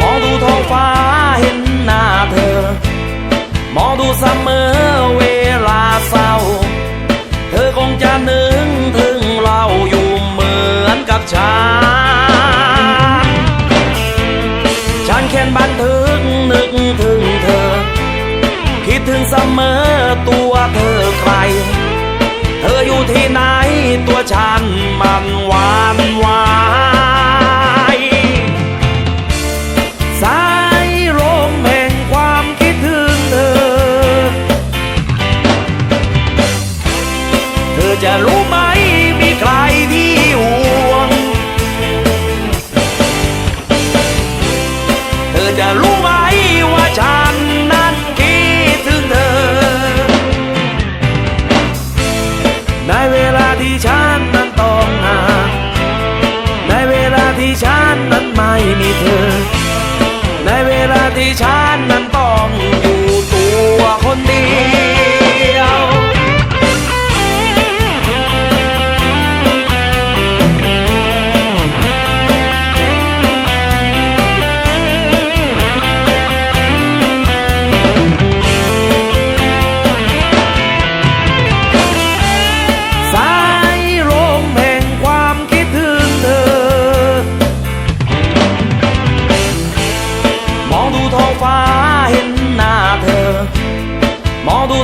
มองดูท้องฟ้าเห็นหน้าเธอมองดูเสมอเวลาเศร้า เธอคงจะนึกถึงเราอยู่เหมือนกับฉัน ออยู่ที่ไหนตัวฉันมันหวานหวายสายลมแห่งความคิดถึงเธอ เธอจะรู้ไหมมีใครที่ห่วง เธอจะรู้ไหมว่าฉัน ที่ฉันนั้น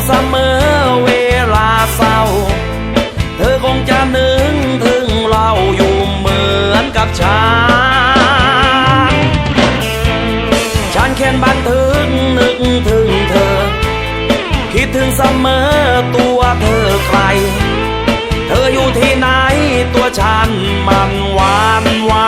เสมอเวลาเศร้า เธอคงจะนึกถึงเราอยู่เหมือนกับฉัน ฉันเขียนบันทึกนึกถึงเธอ คิดถึงเสมอตัวเธอใคร เธออยู่ที่ไหนตัวฉันมันหวานหวาย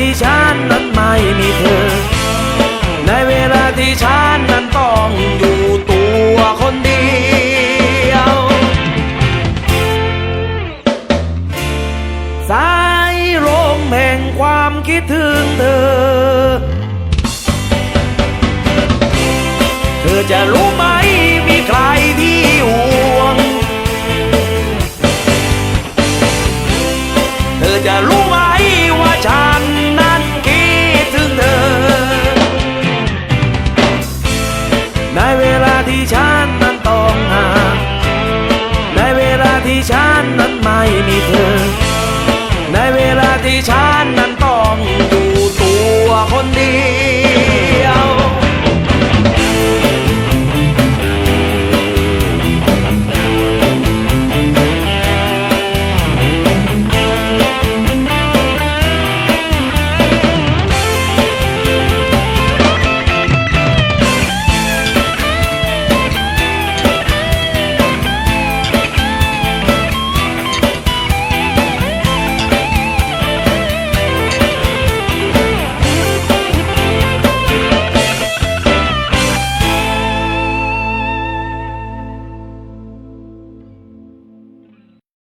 ที่ฉันนั้นไม่มีเธอ ในเวลาที่ฉันนั้นต้องอยู่ตัวคนเดียว สายลมแห่งความคิดถึงเธอ เธอจะรู้ไหม นั้นไม่มีเธอ ในเวลาที่ฉันนั้นต้องอยู่